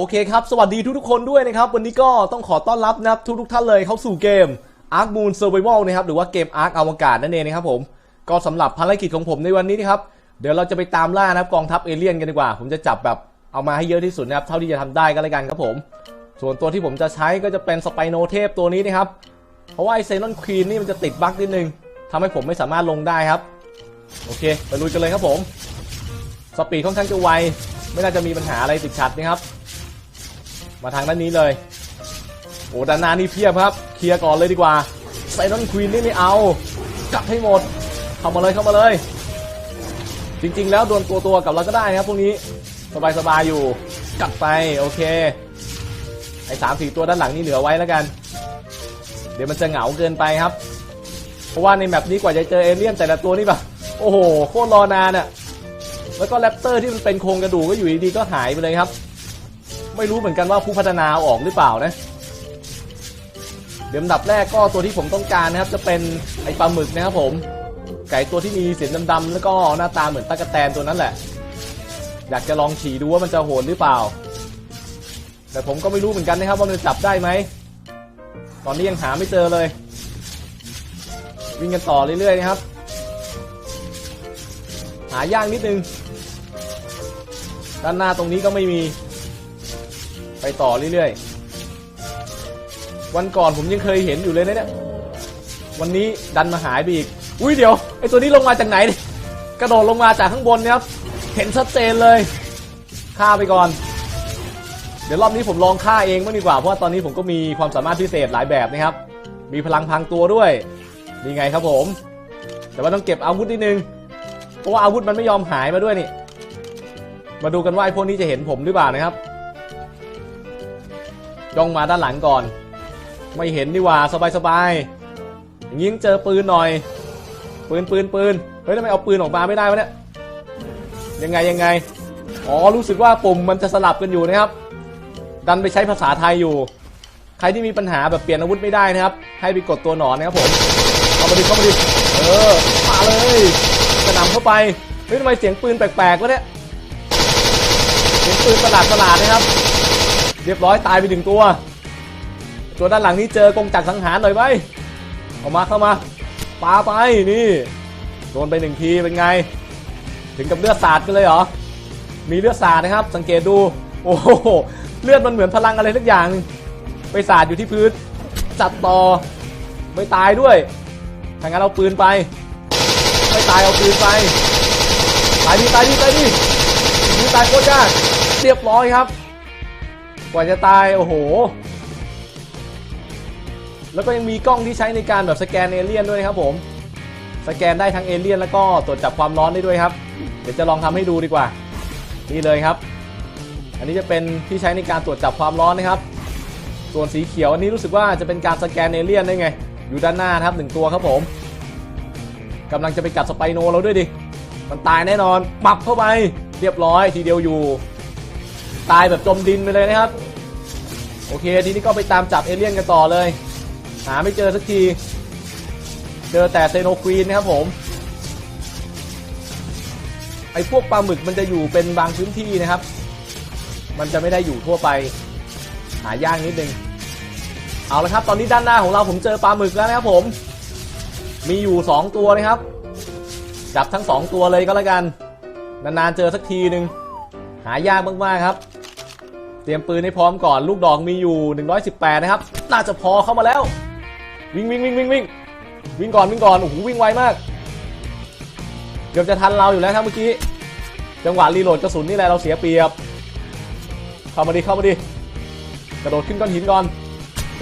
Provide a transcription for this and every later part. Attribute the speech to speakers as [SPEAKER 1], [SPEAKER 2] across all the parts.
[SPEAKER 1] โอเคครับ สวัสดีทุกๆคนด้วยนะครับ วันนี้ก็ต้องขอต้อนรับนะครับทุกๆท่านเลยเข้าสู่เกม Ark Moon Survival นะครับ หรือว่าเกม Ark อวกาศนั่นเองนะครับผม ก็สำหรับภารกิจของผมในวันนี้นะครับ เดี๋ยวเราจะไปตามล่านะครับกองทัพเอเลี่ยนกันดีกว่า ผมจะจับแบบเอามาให้เยอะที่สุดนะครับ เท่าที่จะทำได้ก็แล้วกันครับผม ส่วนตัวที่ผมจะใช้ก็จะเป็นสไปโนเทพตัวนี้นะครับ เพราะว่าไอเซนอนควีนนี่มันจะติดบั๊กนิดนึงทำให้ผมไม่สามารถลงได้ครับ โอเค ไปลุยกันเลยครับผม สปีดค่อนข้างจะไว ไม่น่าจะมีปัญหาอะไรติดขัดนะครับ มาทางด้านนี้เลย โอ้ด้านหน้านี่เพียบครับ เคลียร์ก่อนเลยดีกว่าไซนอนควีนนี่ไม่เอาจับให้หมด เข้ามาเลยเข้ามาเลย จริง ๆ แล้วดวลตัวตัวกับเราก็ได้ครับพวกนี้สบายๆอยู่กัดไปโอเค ไอ้สามสี่ตัวด้านหลังนี่เหลือไว้แล้วกัน เดี๋ยวมันจะเหงาเกินไปครับ เพราะว่าในแมปนี้กว่าจะเจอเอเลี่ยนแต่ละตัวนี่แบบโอ้โหโคตรรอนานอะแล้วก็แรปเตอร์ที่มันเป็นโครงกระดูกก็อยู่ดีๆก็หายไปเลยครับ ไม่รู้เหมือนกันว่าผู้พัฒนาออกหรือเปล่านะเดี๋ยวอันดับแรกก็ตัวที่ผมต้องการนะครับ จะเป็นไอปลาหมึกนะครับผม ไก่ตัวที่มีเสียงดำๆแล้วก็หน้าตาเหมือนตะกแตนตัวนั้นแหละ อยากจะลองฉี่ดูว่ามันจะโหดหรือเปล่า แต่ผมก็ไม่รู้เหมือนกันนะครับว่ามันจะจับได้ไหมตอนนี้ยังหาไม่เจอเลย วิ่งกันต่อเรื่อยๆนะครับ หายากนิดนึงด้านหน้าตรงนี้ก็ไม่มี ต่อเรื่อยๆ วันก่อนผมยังเคยเห็นอยู่เลยนะเนี่ย วันนี้ดันมาหายไปอีก อุ้ยเดี๋ยวไอตัวนี้ลงมาจากไหน กระโดดลงมาจากข้างบนเนี่ยครับ เห็นชัดเจนเลย ฆ่าไปก่อน เดี๋ยวรอบนี้ผมลองฆ่าเองบ้างดีกว่า เพราะว่าตอนนี้ผมก็มีความสามารถพิเศษหลายแบบนะครับ มีพลังพังตัวด้วยนี่ไงครับผม แต่ว่าต้องเก็บอาวุธนิดนึง เพราะว่าอาวุธมันไม่ยอมหายมาด้วยนี่ มาดูกันว่าไอ้พวกนี้จะเห็นผมหรือเปล่านะครับ ย่องมาด้านหลังก่อน ไม่เห็นดีกว่าสบายๆอย่างนี้ต้องเจอปืนหน่อย ปืนปืนปืนเฮ้ยทำไมเอาปืนออกมาไม่ได้วะเนี่ยยังไงยังไงอ๋อรู้สึกว่าปุ่มมันจะสลับกันอยู่นะครับ ดันไปใช้ภาษาไทยอยู่ ใครที่มีปัญหาแบบเปลี่ยนอาวุธไม่ได้นะครับ ให้ไปกดตัวหนอนนะครับผมเข้ามาดิเข้ามาดิเออมาเลยกระหน่ำเข้าไปเฮ้ยทำไมเสียงปืนแปลกๆวะเนี่ยเสียงปืนประหลาดประหลาดๆนะครับ เรียบร้อยตายไปหนึ่งตัว ตัวด้านหลังนี้เจอกงจักรสังหารหน่อยไหมออกมาเข้ามาปาไปนี่โดนไปหนึ่งทีเป็นไง ถึงกับเลือดสาดกันเลยเหรอมีเลือดสาดนะครับ สังเกตดู โอ้โหเลือดมันเหมือนพลังอะไรสักอย่าง ไปสาดอยู่ที่พื้นจัดต่อไม่ตายด้วยถ้างั้นเอาปืนไปไม่ตายเอาปืนไปตายดิตายดิตายดิมีตายโคตรยากเรียบร้อยครับ กว่าจะตาย โอ้โห แล้วก็ยังมีกล้องที่ใช้ในการแบบสแกนเอเลี่ยนด้วยนะครับผม สแกนได้ทั้งเอเลี่ยนแล้วก็ตรวจจับความร้อนได้ด้วยครับ เดี๋ยวจะลองทำให้ดูดีกว่า นี่เลยครับ อันนี้จะเป็นที่ใช้ในการตรวจจับความร้อนนะครับ ส่วนสีเขียวอันนี้รู้สึกว่าจะเป็นการสแกนเอเลี่ยนได้ไง อยู่ด้านหน้าครับหนึ่งตัวครับผมกำลังจะไปกัดสไปโนเราด้วยดิ มันตายแน่นอน ปับเข้าไป เรียบร้อยทีเดียวอยู่ ตายแบบจมดินไปเลยนะครับ โอเคทีนี้ก็ไปตามจับเอเลี่ยนกันต่อเลย หาไม่เจอสักที เจอแต่เซโนควีนนะครับผมไอ้พวกปลาหมึกมันจะอยู่เป็นบางพื้นที่นะครับ มันจะไม่ได้อยู่ทั่วไป หายากนิดนึง เอาละครับ ตอนนี้ด้านหน้าของเราผมเจอปลาหมึกแล้วนะครับผม มีอยู่ 2 ตัวนะครับ จับทั้ง 2 ตัวเลยก็แล้วกัน นานๆเจอสักทีหนึ่งหายากมากๆครับ ตรียมปืนให้พร้อมก่อนลูกดอกมีอยู่ 118 นะครับ น่าจะพอเข้ามาแล้ว วิ่งวิ่งวิ่งวิ่งวิ่งวิ่งก่อนวิ่งก่อนโอ้โหวิ่งไวมาก เกือบจะทันเราอยู่แล้วครับเมื่อกี้ จังหวะรีโหลดกระสุนนี่แหละเราเสียเปรียบ เข้ามาดิเข้ามาดิกระโดดขึ้นก้อนหินก่อน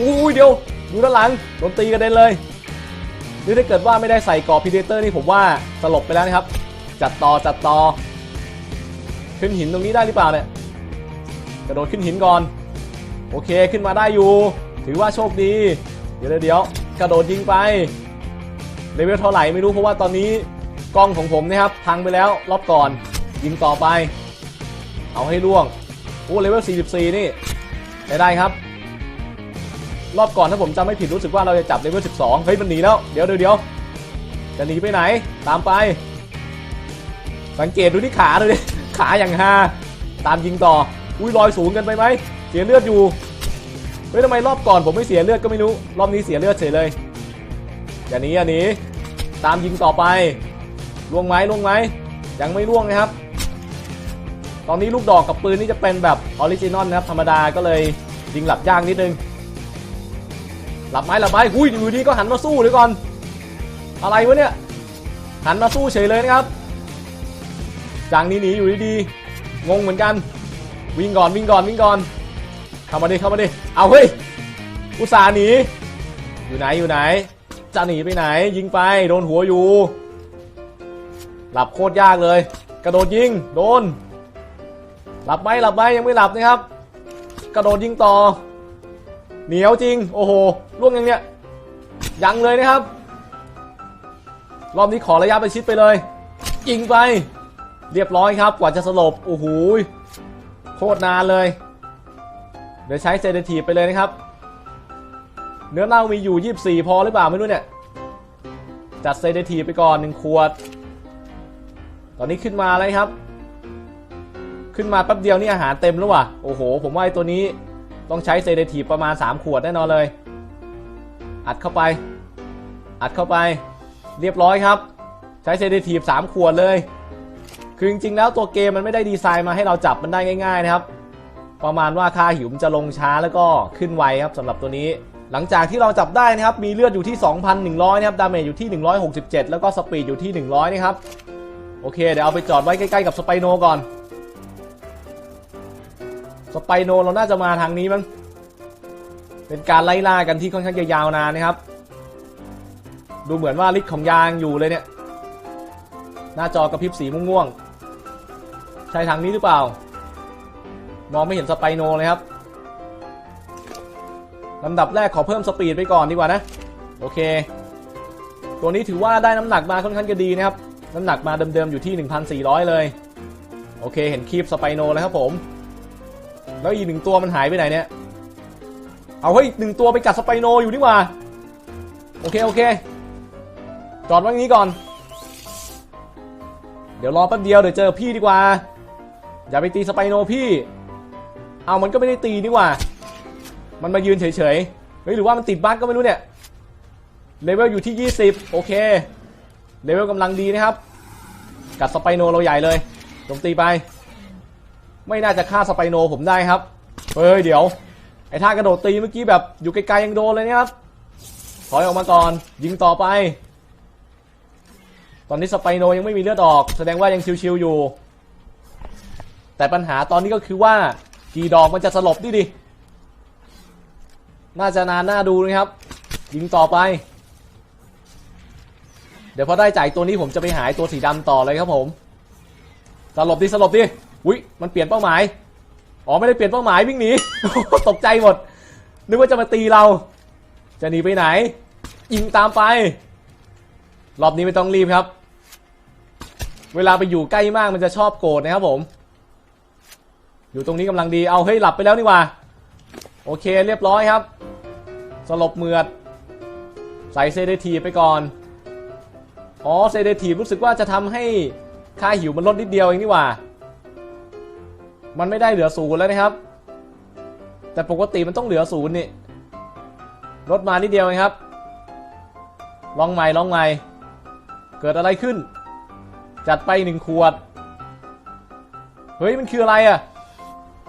[SPEAKER 1] อุ้ยเดี๋ยวดูด้านหลังโดนตีกระเด็นเลยนี่ถ้าเกิดว่าไม่ได้ใส่กรอบพีเดเตอร์นี่ผมว่าสลบไปแล้วนะครับ จัดต่อจัดต่อขึ้นหินตรงนี้ได้หรือเปล่าเนี่ย กระโดดขึ้นหินก่อน โอเคขึ้นมาได้อยู่ ถือว่าโชคดี เดี๋ยวเดี๋ยวกระโดดยิงไปเลเวลเท่าไหร่ไม่รู้เพราะว่าตอนนี้กล้องของผมนะครับพังไปแล้วรอบก่อน ยิงต่อไป เอาให้ล่วงโอ้เลเวล 44 นี่ได้ได้ครับ รอบก่อนถ้าผมจำไม่ผิดรู้สึกว่าเราจะจับเลเวล 12 เฮ้ยมันหนีแล้ว เดี๋ยวเดี๋ยวเดี๋ยวจะหนีไปไหน ตามไป สังเกตดูที่ขาดูดิขาอย่างฮาตามยิงต่อ อุ้ยลอยสูงกันไปไหมเสียเลือดอยู่เฮ้ยทำไมรอบก่อนผมไม่เสียเลือดก็ไม่รู้รอบนี้เสียเลือดเฉยเลยอย่าหนีอย่าหนีตามยิงต่อไปล่วงไหมล่วงไหมยังไม่ล่วงนะครับ ตอนนี้ลูกดอกกับปืนนี่จะเป็นแบบออริจินอลนะครับธรรมดาก็เลยยิงหลับยากนิดนึงหลับไหมหลับไหมหุ้ยอยู่ดีก็หันมาสู้เลยก่อน อะไรวะเนี่ยหันมาสู้เฉยเลยนะครับจางนี้หนีอยู่ดีๆงงเหมือนกัน วิ่งก่อนวิ่งก่อนวิ่งก่อนเข้ามาดิเข้ามาดิเอาเฮ้ยอุตส่าห์หนีอยู่ไหนอยู่ไหน จะหนีไปไหน ยิงไปโดนหัวอยู่ หลับโคตรยากเลย กระโดดยิงโดน หลับไหมหลับไหมยังไม่หลับนะครับ กระโดดยิงต่อ เหนียวจริง โอ้โหล่วงยังเนี่ยยังเลยนะครับ รอบนี้ขอระยะประชิดไปเลย ยิงไป เรียบร้อยครับ กว่าจะสลบโอ้โห โคตรนานเลย เดี๋ยวใช้เซเดทีฟไปเลยนะครับ เนื้อเน่ามีอยู่ 24 พอหรือเปล่าไม่รู้เนี่ย จัดเซเดทีฟไปก่อนหนึ่งขวด ตอนนี้ขึ้นมาเลยครับ ขึ้นมาแป๊บเดียวนี่อาหารเต็มแล้วว่ะ โอ้โห ผมว่าไอ้ตัวนี้ต้องใช้เซเดทีฟประมาณ 3 ขวดแน่นอนเลย อัดเข้าไป อัดเข้าไป เรียบร้อยครับ ใช้เซเดทีฟ3ขวดเลย คือจริงๆแล้วตัวเกมมันไม่ได้ดีไซน์มาให้เราจับมันได้ง่าย ๆ นะครับ ประมาณว่าค่าหิวมันจะลงช้าแล้วก็ขึ้นไวครับสำหรับตัวนี้ หลังจากที่เราจับได้นะครับมีเลือดอยู่ที่ 2,100 นะครับดาเมจอยู่ที่ 167 แล้วก็สปีดอยู่ที่ 100 นะครับโอเคเดี๋ยวเอาไปจอดไว้ใกล้ๆกับสไปโนก่อนสไปโนเราน่าจะมาทางนี้มั้งเป็นการไล่ล่ากันที่ค่อนข้างจะยาวนานนะครับ ดูเหมือนว่าฤทธิ์ของยางอยู่เลยเนี่ย หน้าจอกระพริบสีม่วงๆ ใช่ทางนี้หรือเปล่า มองไม่เห็นสไปโนเลยครับลำดับแรกขอเพิ่มสปีดไปก่อนดีกว่านะ โอเค ตัวนี้ถือว่าได้น้ำหนักมาค่อนข้างจะดีนะครับ น้ำหนักมาเดิมๆอยู่ที่ 1,400 เลย โอเค เห็นคลิปสไปโนแล้วครับผม แล้วอีกหนึ่งตัวมันหายไปไหนเนี่ย เอาเฮ้ยหนึ่งตัวไปกัดสไปโนอยู่นี่ว่า โอเคโอเค จอดไว้ตรงนี้ก่อน เดี๋ยวรอแป๊บเดียวเดี๋ยวเจอพี่ดีกว่า อย่าไปตีสไปโนพี่ เอามันก็ไม่ได้ตีนี่หว่า มันมายืนเฉยๆ เฮ้ยหรือว่ามันติดบั๊กก็ไม่รู้เนี่ย เลเวลอยู่ที่ 20 โอเค เลเวลกำลังดีนะครับ กัดสไปโนเราใหญ่เลยโจมตีไป ไม่น่าจะฆ่าสไปโนผมได้ครับ เฮ้ยเดี๋ยว ไอ้ท่ากระโดดตีเมื่อกี้แบบอยู่ไกลๆยังโดนเลยนะครับ ถอยออกมาก่อน ยิงต่อไป ตอนนี้สไปโนยังไม่มีเลือดออก แสดงว่ายังชิวๆอยู่ แต่ปัญหาตอนนี้ก็คือว่ากี่ดอกมันจะสลบดิดิ น่าจะนานน่าดูนะครับ ยิงต่อไป เดี๋ยวพอได้จ่ายตัวนี้ผมจะไปหายตัวสีดำต่อเลยครับผม สลบดิสลบดิ อุ้ยมันเปลี่ยนเป้าหมาย อ๋อไม่ได้เปลี่ยนเป้าหมายวิ่งหนี ตกใจหมด นึกว่าจะมาตีเรา จะหนีไปไหน ยิงตามไป รอบนี้ไม่ต้องรีบครับ เวลาไปอยู่ใกล้มากมันจะชอบโกรธนะครับผม อยู่ตรงนี้กำลังดีเอาเฮ้ยหลับไปแล้วนี่ว่า โอเคเรียบร้อยครับ สลบเมือด ใส่เซเดทีไปก่อน อ๋อเซเดทีรู้สึกว่าจะทำให้ค่าหิวมันลดนิดเดียวเองนี่ว่า มันไม่ได้เหลือศูนย์แล้วนะครับ แต่ปกติมันต้องเหลือศูนย์นี่ลดมานิดเดียวเองครับ ลองใหม่ลองใหม่ เกิดอะไรขึ้น จัดไปหนึ่งขวด เฮ้ยมันคืออะไรอะ่ะ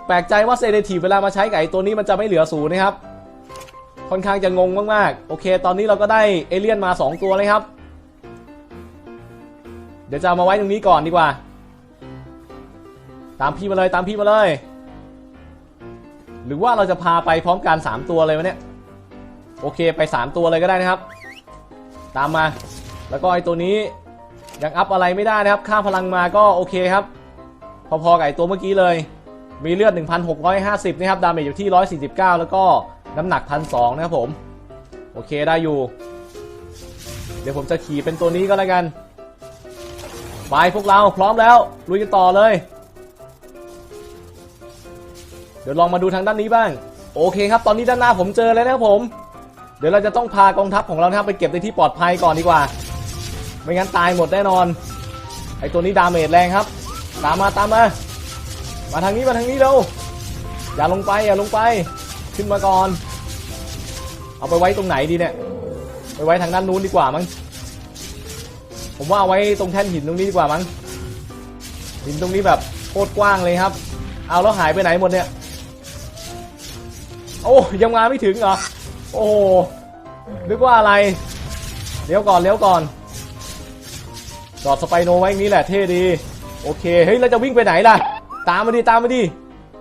[SPEAKER 1] แปลกใจว่าเซเดทีเวลามาใช้ไอ้ตัวนี้มันจะไม่เหลือศูนย์นะครับ ค่อนข้างจะงงมากๆ โอเค ตอนนี้เราก็ได้เอเลี่ยนมา 2 ตัวเลยครับ เดี๋ยวจะเอามาไว้ตรงนี้ก่อนดีกว่า ตามพี่มาเลยตามพี่มาเลย หรือว่าเราจะพาไปพร้อมกัน 3 ตัวเลยวะเนี่ย โอเคไป 3 ตัวเลยก็ได้นะครับ ตามมา แล้วก็ไอตัวนี้ยังอัพอะไรไม่ได้นะครับ ค่าพลังมาก็โอเคครับ พอๆกับไอตัวเมื่อกี้เลย มีเลือด 1,650 นะครับ ดาเมจอยู่ที่ 149 แล้วก็น้ำหนัก 1,200 นะครับผม โอเคได้อยู่ เดี๋ยวผมจะขี่เป็นตัวนี้ก็แล้วกัน ไปพวกเราพร้อมแล้ว ลุยกันต่อเลย เดี๋ยวลองมาดูทางด้านนี้บ้าง โอเคครับ ตอนนี้ด้านหน้าผมเจอแล้วนะครับผม เดี๋ยวเราจะต้องพากองทัพของเราครับไปเก็บในที่ปลอดภัยก่อนดีกว่า ไม่งั้นตายหมดแน่นอน ไอตัวนี้ดาเมจแรงครับ ตามมาตามมา มาทางนี้มาทางนี้เร็วอย่าลงไปอย่าลงไป ขึ้นมาก่อน เอาไปไว้ตรงไหนดีเนี่ยไปไว้ทางด้านนู้นดีกว่ามั้งผมว่าเอาไว้ตรงแท่นหินตรงนี้ดีกว่ามั้งหินตรงนี้แบบโคตรกว้างเลยครับ เอาแล้วหายไปไหนหมดเนี่ย โอ้ยังมาไม่ถึงเหรอโอ้นึกว่าอะไรเลี้ยวก่อนเลี้ยวก่อนจอดสไปโนไว้อย่างนี้แหละเท่ดี โอเคเฮ้ยเราจะวิ่งไปไหนล่ะ ตามมาดิตามมาดิ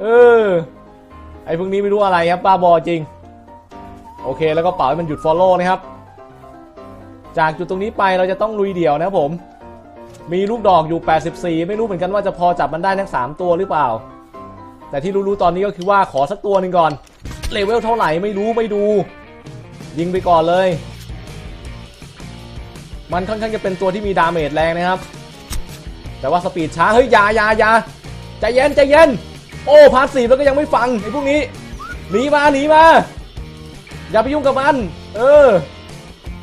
[SPEAKER 1] เออไอ้พวกนี้ไม่รู้อะไรครับบ้าบอจริง โอเคแล้วก็เป่าให้มันหยุด follow นะครับ จากจุดตรงนี้ไปเราจะต้องลุยเดี่ยวนะครับผม มีลูกดอกอยู่ 84 ไม่รู้เหมือนกันว่าจะพอจับมันได้ทั้ง 3 ตัวหรือเปล่า แต่ที่รู้ๆตอนนี้ก็คือว่าขอสักตัวหนึ่งก่อนเลเวลเท่าไหร่ไม่รู้ไม่ดู ยิงไปก่อนเลย มันค่อนข้างจะเป็นตัวที่มีดาเมจแรงนะครับ แต่ว่าสปีดช้าเฮ้ยยายายา ใจเย็นใจเย็น โอ้พาสซีฟแล้วก็ยังไม่ฟังไอ้พวกนี้หนีมาหนีมา อย่าไปยุ่งกับมัน เออ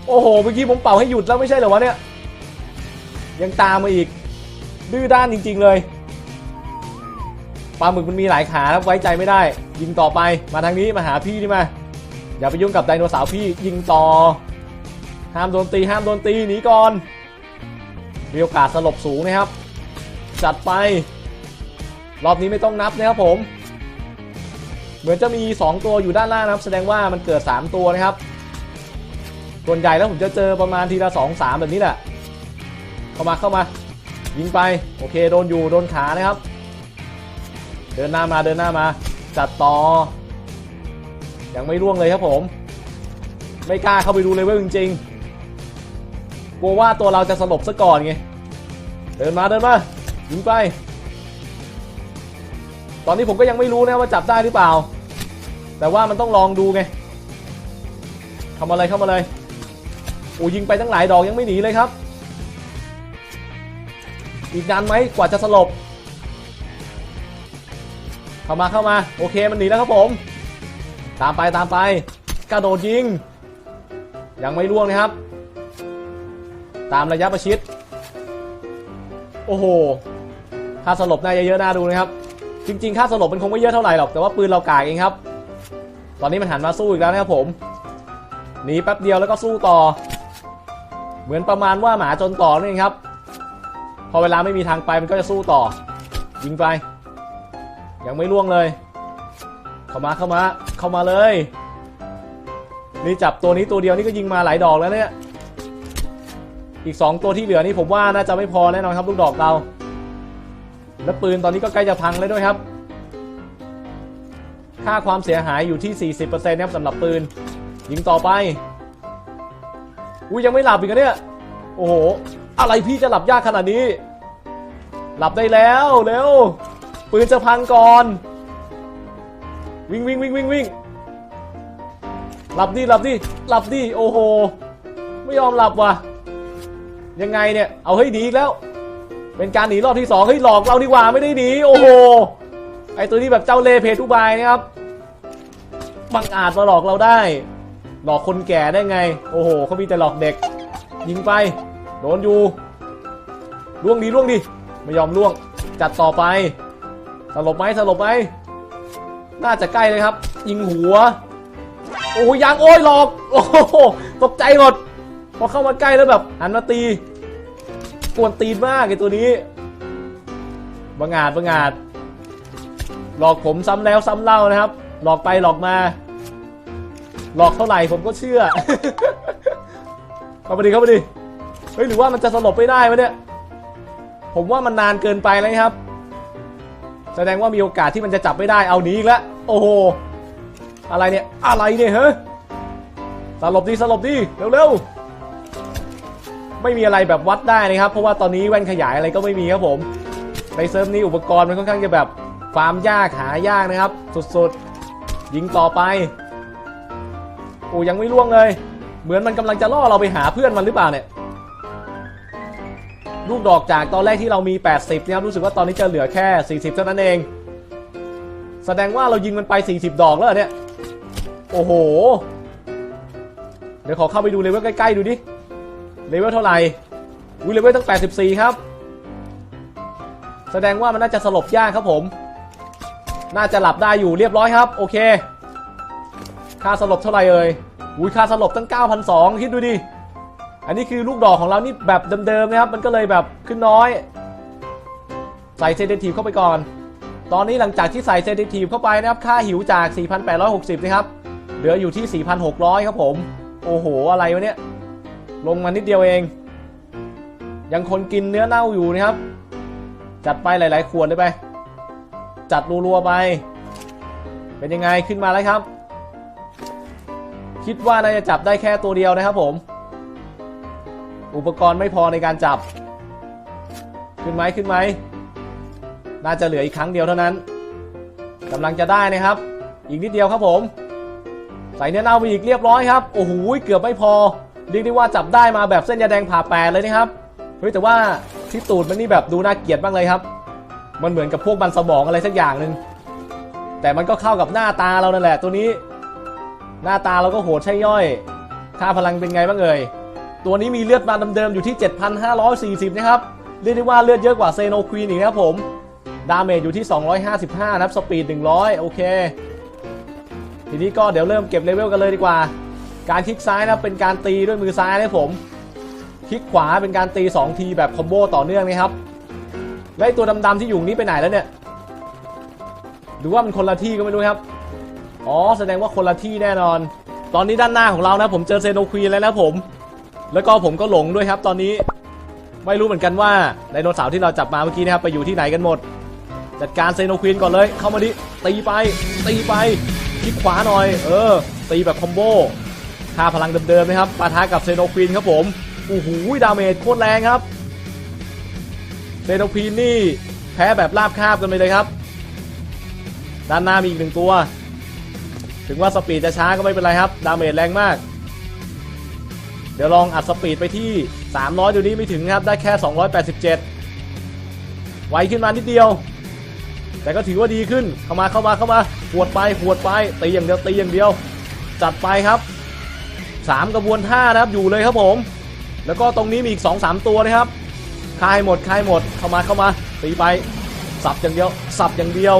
[SPEAKER 1] โอ้โหเมื่อกี้ผมเป่าให้หยุดแล้วไม่ใช่เหรอวะเนี่ย ยังตามมาอีก ดื้อด้านจริง ๆเลยปลาหมึกมันมีหลายขาครับไว้ใจไม่ได้ ยิงต่อไปมาทางนี้มาหาพี่นี่มา อย่าไปยุ่งกับไดโนเสาร์พี่ยิงต่อ ห้ามโดนตีห้ามโดนตีหนีก่อนมีโอกาสสลบสูงนะครับ จัดไป รอบนี้ไม่ต้องนับนะครับผม เหมือนจะมี 2 ตัวอยู่ด้านล่างนะครับ แสดงว่ามันเกิด 3 ตัวนะครับ ส่วนใหญ่แล้วผมจะเจอประมาณทีละ 2 3 แบบนี้แหละ เข้ามาเข้ามา ยิงไป โอเค โดนอยู่ โดนขานะครับ เดินหน้ามา เดินหน้ามา จัดต่อ ยังไม่ร่วงเลยครับผม ไม่กล้าเข้าไปดูเลเวลจริงๆกลัวว่าตัวเราจะสลบซะก่อนไง เดินมา เดินมา ยิงไป ตอนนี้ผมก็ยังไม่รู้นะว่าจับได้หรือเปล่า แต่ว่ามันต้องลองดูไงเข้ามาเลยเข้ามาเลยโอ้ยิงไปตั้งหลายดอกยังไม่หนีเลยครับ อีกนานไหมกว่าจะสลบ เข้ามาเข้ามาโอเคมันหนีแล้วครับผม ตามไปตามไปกระโดดยิง ยังไม่ล่วงนะครับ ตามระยะประชิด โอ้โหค่าสลบน่าจะเยอะน่าดูนะครับ จริง ๆ ค่าสลบมันคงไม่เยอะเท่าไหร่หรอก แต่ว่าปืนเรากากเองครับ ตอนนี้มันหันมาสู้อีกแล้วนะครับผม หนีแป๊บเดียวแล้วก็สู้ต่อ เหมือนประมาณว่าหมาจนต่อนั่นเองครับ พอเวลาไม่มีทางไปมันก็จะสู้ต่อ ยิงไป ยังไม่ล่วงเลย เข้ามาเข้ามาเข้ามาเลย นี่จับตัวนี้ตัวเดียวนี่ก็ยิงมาหลายดอกแล้วเนี่ย อีก 2 ตัวที่เหลือนี่ผมว่าน่าจะไม่พอแน่นอนครับลูกดอกเรา และปืนตอนนี้ก็ใกล้จะพังแล้วด้วยครับ ค่าความเสียหายอยู่ที่ 40%นะครับสำหรับปืน ยิงต่อไป อุ้ยยังไม่หลับอีกเนี่ย โอ้โห อะไรพี่จะหลับยากขนาดนี้ หลับได้แล้วเร็ว ปืนจะพังก่อน วิ่งวิ่งวิ่งวิ่งวิ่งหลับดิหลับดิหลับดิโอ้โห ไม่ยอมหลับว่ะ ยังไงเนี่ย เอาให้หนีอีกแล้ว เป็นการหนีรอบที่สองเฮ้ยหลอกเราดีกว่าไม่ได้หนีโอ้โหไอตัวนี้แบบเจ้าเล่เพทุบายนะครับบังอาจมาหลอกเราได้ หลอกคนแก่ได้ไง โอ้โหเขามีแต่หลอกเด็ก ยิงไป โดนอยู่ล่วงดีล่วงดีไม่ยอมล่วง จัดต่อไปสลบไหมสลบไหมน่าจะใกล้เลยครับ ยิงหัว โอ้ยยางโอ้ยหลอก โอ้โหตกใจหมดพอเข้ามาใกล้แล้วแบบหันมาตี กวนตีนมากไอตัวนี้บังอาจบังอาจหลอกผมซ้ำแล้วซ้ำเล่านะครับ หลอกไปหลอกมา หลอกเท่าไหร่ผมก็เชื่อเข้ามาดิเข้ามาดิเฮ้ยหรือว่ามันจะสลบไม่ได้ไหมเนี่ย ผมว่ามันนานเกินไปแล้วครับ แสดงว่ามีโอกาสที่มันจะจับไม่ได้เอาหนีอีกแล้วโอ้โหอะไรเนี่ยอะไรเนี่ยเฮ้ยสลบดีสลบดีเร็วๆ ไม่มีอะไรแบบวัดได้นะครับ เพราะว่าตอนนี้แว่นขยายอะไรก็ไม่มีครับผมในเซิร์ฟนี้อุปกรณ์มันค่อนข้างจะแบบฟาร์มยากหายากนะครับ สุดๆยิงต่อไปโอ้ยังไม่ล่วงเลย เหมือนมันกำลังจะล่อเราไปหาเพื่อนมันหรือเปล่าเนี่ยลูกดอกจากตอนแรกที่เรามี 80นะครับรู้สึกว่าตอนนี้จะเหลือแค่ 40 เท่านั้นเอง แสดงว่าเรายิงมันไป 40 ดอกแล้วเหรอเนี่ย โอ้โห เดี๋ยวขอเข้าไปดูเลเวลใกล้ ๆ ดูดิ เลเวลเท่าไหร่อุ้ยเลเวลตั้ง 84 ครับ แสดงว่ามันน่าจะสลบยากครับผม น่าจะหลับได้อยู่เรียบร้อยครับ โอเค ค่าสลบเท่าไหร่เอ่ยอุ้ยค่าสลบตั้ง 9,200 คิดดูดิ อันนี้คือลูกดอกของเรานี่แบบเดิมๆนะครับ มันก็เลยแบบขึ้นน้อย ใส่เซน i ทีฟเข้าไปก่อน ตอนนี้หลังจากที่ใส่เซน i ทีฟเข้าไปนะครับ ค่าหิวจาก 4,860 นะครับ เหลืออยู่ที่ 4,600 ครับผม โอ้โห อะไรวะเนี่ย ลงมานิดเดียวเอง ยังคนกินเนื้อเน่าอยู่นะครับ จัดไปหลาย ๆ ขวดเลยไป จัดรัวๆไป เป็นยังไงขึ้นมาแล้วครับ คิดว่าน่าจะจับได้แค่ตัวเดียวนะครับผม อุปกรณ์ไม่พอในการจับ ขึ้นไหมขึ้นไหมน่าจะเหลืออีกครั้งเดียวเท่านั้นกำลังจะได้นะครับ อีกนิดเดียวครับผม ใส่เนื้อเน่าไปอีกเรียบร้อยครับ โอ้โห เกือบไม่พอ เรียกได้ว่าจับได้มาแบบเส้นยาแดงผ่าแปดเลยนะครับเฮ้ยแต่ว่าที่ตูดมันนี่แบบดูน่าเกลียดบ้างเลยครับ มันเหมือนกับพวกบันสมองอะไรสักอย่างหนึ่งแต่มันก็เข้ากับหน้าตาเรานั่นแหละตัวนี้ หน้าตาเราก็โหดใช่ย่อย ค่าพลังเป็นไงบ้างเอ่ยตัวนี้มีเลือดมาเดิมๆอยู่ที่ 7,540 นะครับ เรียกได้ว่าเลือดเยอะกว่าเซโนควีนอีกนะครับผม ดาเมจอยู่ที่ 255 นะครับ สปีด 100 โอเค ทีนี้ก็เดี๋ยวเริ่มเก็บเลเวลกันเลยดีกว่า การคลิกซ้ายนะเป็นการตีด้วยมือซ้ายนะผมคลิกขวาเป็นการตี 2 ทีแบบคอมโบต่อเนื่องนะครับแล้วตัวดำๆที่อยู่นี้ไปไหนแล้วเนี่ยหรือว่ามันคนละที่ก็ไม่รู้ครับอ๋อแสดงว่าคนละที่แน่นอน ตอนนี้ด้านหน้าของเรานะ ผมเจอเซโนควีนแล้วนะผม แล้วก็ผมก็หลงด้วยครับ ตอนนี้ไม่รู้เหมือนกันว่าไดโนเสาร์ที่เราจับมาเมื่อกี้นะครับไปอยู่ที่ไหนกันหมด จัดการเซโนควีนก่อนเลย เข้ามาดิตีไป ตีไปคลิกขวาหน่อย เออ ตีแบบคอมโบ ค่าพลังเดิมๆนะครับปะทะกับเซโนควีนครับผมโอ้โหดาเมจโคตรแรงครับเซโนควีนนี่แพ้แบบราบคาบกันไปเลยครับ ด้านหน้ามีอีกหนึ่งตัว ถึงว่าสปีดจะช้าก็ไม่เป็นไรครับ ดาเมจแรงมาก เดี๋ยวลองอัดสปีดไปที่ 300เดี๋ยวนี้ไม่ถึงครับ ได้แค่ 287 ไวขึ้นมานิดเดียว แต่ก็ถือว่าดีขึ้น เข้ามาเข้ามาเข้ามาหวดไปหวดไปตีอย่างเดียวตีอย่างเดียว จัดไปครับ 3 กระบวนท่านะครับอยู่เลยครับผม แล้วก็ตรงนี้มีอีก 2-3 ตัวนะครับคายหมดคายหมดเข้ามาเข้ามาตีไปสับอย่างเดียวสับอย่างเดียว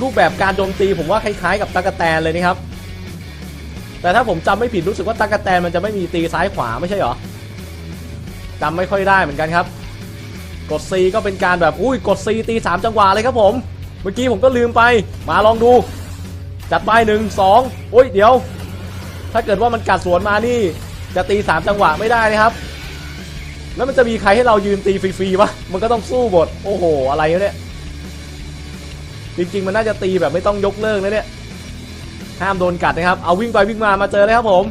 [SPEAKER 1] รูปแบบการโจมตีผมว่าคล้ายๆ กับตากะแตนเลยนะครับ แต่ถ้าผมจำไม่ผิดรู้สึกว่าตากะแตนมันจะไม่มีตีซ้ายขวาไม่ใช่เหรอจำไม่ค่อยได้เหมือนกันครับ กด C ก็เป็นการแบบอุ้ยกด C ตี 3 จังหวะเลยครับผม เมื่อกี้ผมก็ลืมไปมาลองดู จัดไปหนึ่งสองโอ้ยเดี๋ยว ถ้าเกิดว่ามันกัดสวนมานี่ จะตี 3 จังหวะไม่ได้นะครับ แล้วมันจะมีใครให้เรายืนตีฟรีๆวะมันก็ต้องสู้บทโอ้โห อะไรเนี่ยจริงๆมันน่าจะตีแบบไม่ต้องยกเลิกนะเนี่ยห้ามโดนกัดนะครับ เอาวิ่งไปวิ่งมามาเจอเลยครับผม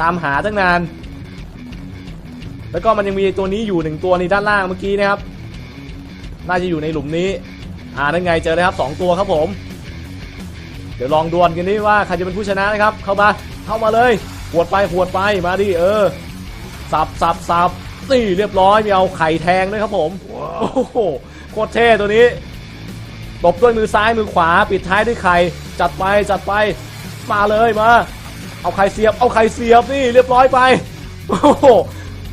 [SPEAKER 1] ตามหาตั้งนาน แล้วก็มันยังมีตัวนี้อยู่หนึ่งตัวในด้านล่างเมื่อกี้นะครับ น่าจะอยู่ในหลุมนี้ อ่านั่นไงเจอเลยครับสองตัวครับผม เดี๋ยวลองดวลกันดิว่าใครจะเป็นผู้ชนะนะครับ เข้ามา เข้ามาเลยหวดไปหวดไปมาดิเออสับสับสับนี่เรียบร้อยมีเอาไข่แทงด้วยครับผมโอ้โหโคตรเท่ตัวนี้ตบด้วยมือซ้ายมือขวาปิดท้ายด้วยไข่จัดไปจัดไปมาเลยมา เอาไข่เสียบเอาไข่เสียบนี่เรียบร้อยไปโอ้โห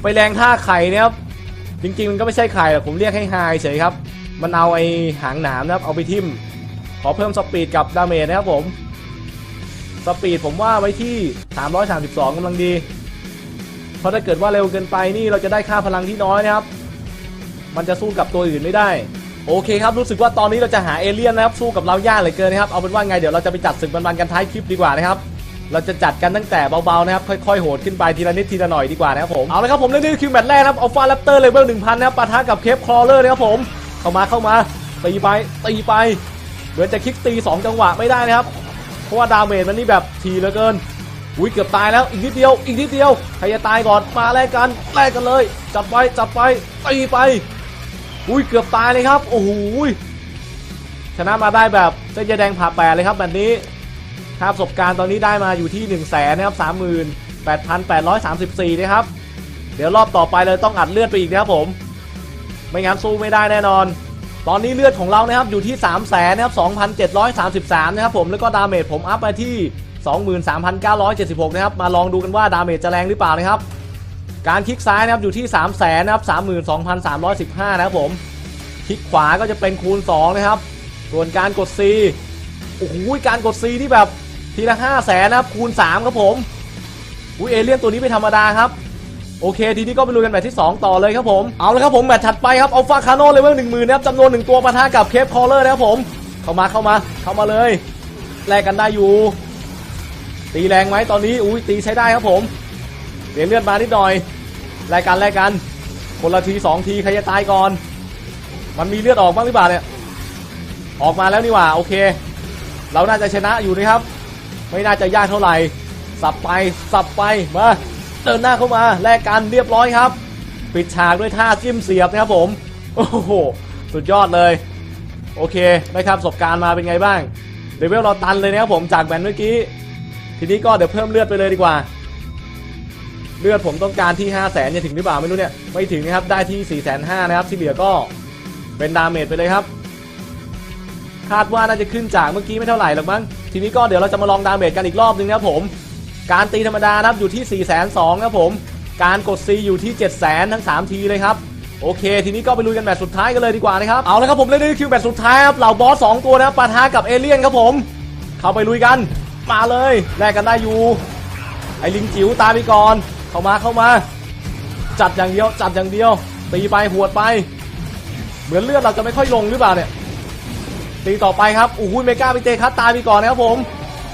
[SPEAKER 1] ไปแรงท่าไข่เนี่ยครับจริงๆมันก็ไม่ใช่ไข่หรอกผมเรียกให้ไฮเฉยครับ มันเอาไอ้หางหนามนะครับเอาไปทิ่มขอเพิ่มสปีดกับดาเมจนะครับผม สปีดผมว่าไว้ที่ 332กำลังดี เพราะถ้าเกิดว่าเร็วเกินไปนี่เราจะได้ค่าพลังที่น้อยนะครับ มันจะสู้กับตัวอื่นไม่ได้ โอเคครับรู้สึกว่าตอนนี้เราจะหาเอเลี่ยนนะครับสู้กับเรายากเหลือเกินนะครับเอาเป็นว่าไงเดี๋ยวเราจะไปจัดศึกมันๆกันท้ายคลิปดีกว่านะครับเราจะจัดกันตั้งแต่เบาๆนะครับค่อยๆโหดขึ้นไปทีละนิดทีละหน่อยดีกว่านะครับผมเอาละครับผมเรื่องนี้คือแมตช์แรกครับอัลฟาแรปเตอร์เลเวล1000นนะครับปะทะกับเคปคลอเลอร์นะครับผมเข้ามาเข้ามาตีไปตีไปเหมือนจะคลิกตีสองจังหวะไม่ได้นะครับ ราะว่าดาเมจมันนี่แบบทีเหลือเกินอุ้ยเกือบตายแล้วอีกนิดเดียวอีกนิดเดียวใครจะตายก่อนมาแลกกันแลกกันเลย จัดไปจัดไปตีไปอุ้ยเกือบตายเลยครับโอ้โหชนะมาได้แบบเส้นยาแดงผ่าแปดเลยครับแบบนี้ค่าประสบการณ์ตอนนี้ได้มาอยู่ที่1นึ่งแสนนะครับสามหมื่นแปดพันแปดร้อยสามสิบสี่นะครับ เดี๋ยวรอบต่อไปเลยต้องอัดเลือดไปอีกนะครับผม ไม่งั้นสู้ไม่ได้แน่นอน ตอนนี้เลือดของเรานะครับอยู่ที่ 3 0 0แสนนะครับ2,733 นะครับผมแล้วก็ดาเมจผมอัพไปที่ 23,976 นะครับ มาลองดูกันว่าดาเมจจะแรงหรือเปล่านะครับ การคลิกซ้ายนะครับอยู่ที่ 3 0 0แสนนะครับ32,315 นะครับผมคลิกขวาก็จะเป็นคูณ 2 นะครับ ส่วนการกด C โอ้โหการกด C ที่แบบทีละ5 0 0แสนนะครับคูณ 3 ครับผมอุ้ยเอเลี่ยนตัวนี้ไม่ธรรมดาครับ โอเค ทีนี้ก็ไปลุยกันแมตช์ที่ 2 ต่อเลยครับผม เอาละครับผม แมตช์ถัดไปครับอัลฟาคาโนเลเวลหนึ่งหมื่นนะครับจำนวนหนึ่งตัวปะทะกับเคปคอลเลอร์นะครับผม เข้ามาเข้ามาเข้ามาเลยแลกกันได้อยู่ ตีแรงไหมตอนนี้อุ้ยตีใช้ได้ครับผมเปลี่ยนเลือดมานิดหน่อยแลกกันแลกกัน คนละทีสองทีใครจะตายก่อน มันมีเลือดออกบ้างหรือเปล่าเนี่ยออกมาแล้วนี่หว่าโอเค เราน่าจะชนะอยู่นะครับ ไม่น่าจะยากเท่าไหร่สับไปสับไปมา เดินหน้าเข้ามาแลกกันเรียบร้อยครับ ปิดฉากด้วยท่าจิ้มเสียบนะครับผม โอ้โห สุดยอดเลย โอเคได้ครับประสบการณ์มาเป็นไงบ้างเลเวลเราตันเลยนะครับผมจากแบนเมื่อกี้ ทีนี้ก็เดี๋ยวเพิ่มเลือดไปเลยดีกว่า เลือดผมต้องการที่ 5 0 0แสนจะถึงหรือเปล่าไม่รู้เนี่ย ไม่ถึงนะครับได้ที่4 5 0 0 0นะครับที่เหลือก็เป็นดาเมจไปเลยครับ คาดว่าน่าจะขึ้นจากเมื่อกี้ไม่เท่าไหร่หรอกมั้งทีนี้ก็เดี๋ยวเราจะมาลองดาเมจกันอีกรอบนึงนะครับผม การตีธรรมดานะครับอยู่ที่ 4 2 0 0 0ครับผม การกด C อยู่ที่ 7 0 0 0 0ทั้ง 3 ทีเลยครับ โอเค ทีนี้ก็ไปลุยกันแมตช์สุดท้ายกันเลยดีกว่านะครับ เอาละครับผมเล่นในคิวแมตช์สุดท้ายครับ เหล่าบอส 2 ตัวนะครับปะทะกับเอเลี่ยนครับผม เข้าไปลุยกัน มาเลย แลกกันได้อยู่ ไอ้ลิงจิ๋วตามไปก่อน เข้ามาเข้ามา จัดอย่างเดียว จัดอย่างเดียว ตีไปหวดไป เหมือนเลือดเราจะไม่ค่อยลงหรือเปล่าเนี่ย ตีต่อไปครับโอ้โหเมกาไปเตะคัตตายไปก่อนนะครับผม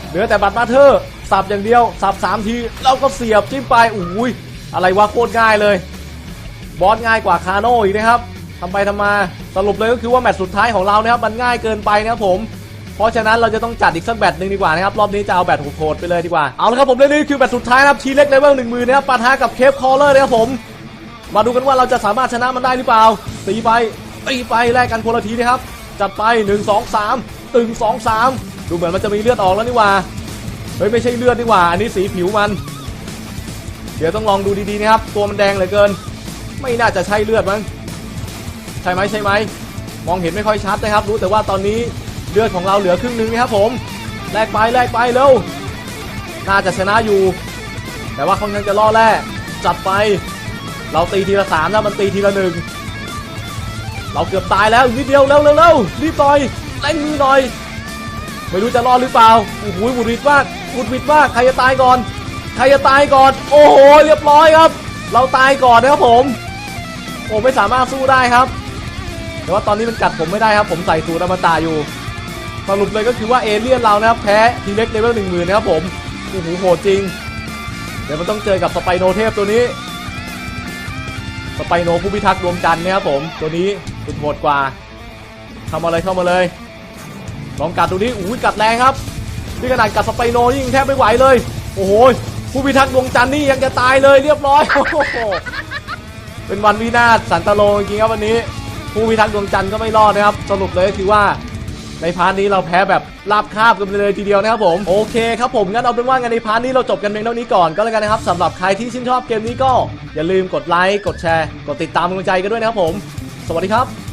[SPEAKER 1] เหลือแต่บัตรมาเธอร์ สับอย่างเดียว สับสามทีแล้วก็เสียบจิ้มไปโอ้ยอะไรวะโคตรง่ายเลย บอสง่ายกว่าคาโน่อีกนะครับทำไปทำมาสรุปเลยก็คือว่าแมตช์สุดท้ายของเรานะครับมันง่ายเกินไปนะครับผมเพราะฉะนั้นเราจะต้องจัดอีกสักแบตหนึ่งดีกว่านะครับ รอบนี้จะเอาแบตโหดๆไปเลยดีกว่า เอาละครับผมเล่นนี่คือแบตสุดท้ายนะครับทีเล็กเลเวลหนึ่งมือนะครับปะทะกับเคปคอลเลอร์นะครับผม มาดูกันว่าเราจะสามารถชนะมันได้หรือเปล่าตีไปตีไปแลกกันคนละทีนะครับ จัดไป 1 2 3 ตึง 2 3 ดูเหมือนมันจะมีเลือดออกแล้วนี่ว่า เฮ้ยไม่ใช่เลือดนี่หว่า อันนี้สีผิวมัน เดี๋ยวต้องลองดูดีๆนะครับ ตัวมันแดงเหลือเกิน ไม่น่าจะใช่เลือดมั้ง ใช่ไหมใช่ไหม มองเห็นไม่ค่อยชัดนะครับ รู้แต่ว่าตอนนี้เลือดของเราเหลือครึ่งหนึงนะครับผม แลกไปแลกไปเร็ว น่าจะชนะอยู่ แต่ว่าค่อนข้างจะล่อแร่จัดไป เราตีทีละสามแล้วมันตีทีละหนึ่งเราเกือบตายแล้วนิดเดียวเร็วเร็วเร็วรีบต่อยเร่งมือหน่อย ไม่รู้จะรอดหรือเปล่าโอ้โหบุดวิดมาก บุดวิดมากใครจะตายก่อน ใครจะตายก่อน โอ้โห เรียบร้อยครับ เราตายก่อนนะครับผมโอ้ไม่สามารถสู้ได้ครับ แต่ว่าตอนนี้มันกัดผมไม่ได้ครับ ผมใส่สูตรอมตะอยู่ สรุปเลยก็คือว่าเอเลี่ยนเรานะครับแพ้ทีเล็กเลเวลหนึ่งหมื่นนะครับผมโอ้โหโหดจริง เดี๋ยวมันต้องเจอกับสไปโนเทพตัวนี้ สไปโนผู้พิทักษ์ดวงจันทร์นี่ยครับผม ตัวนี้สุดโหดกว่าเข้ามาเลยเข้ามาเลยลองกัดดูนี่อุ้ยกัดแรงครับ นี่ขนาดกัดสไปโนนี่งแทบไม่ไหวเลย โอ้โหผู้พิทักษ์ดวงจันทร์นี่ยังจะตายเลยเรียบร้อยโอ้โหเป็นวันวินาศสันตโลจริงครับวันนี้ ผู้พิทักษ์ดวงจันทร์ก็ไม่รอดนะครับ สรุปเลยก็คือว่าในพาร์ทนี้เราแพ้แบบราบคาบกันไปเลยทีเดียวนะครับผมโอเคครับผมงั้นเอาเป็นว่างันในพาร์ทนี้เราจบกันเพียงเท่านี้ก่อนก็แล้วกันนะครับสำหรับใครที่ชื่นชอบเกมนี้ก็ อย่าลืมกดไลค์กดแชร์ กดติดตามกำลังใจกันด้วยนะครับผม สวัสดีครับ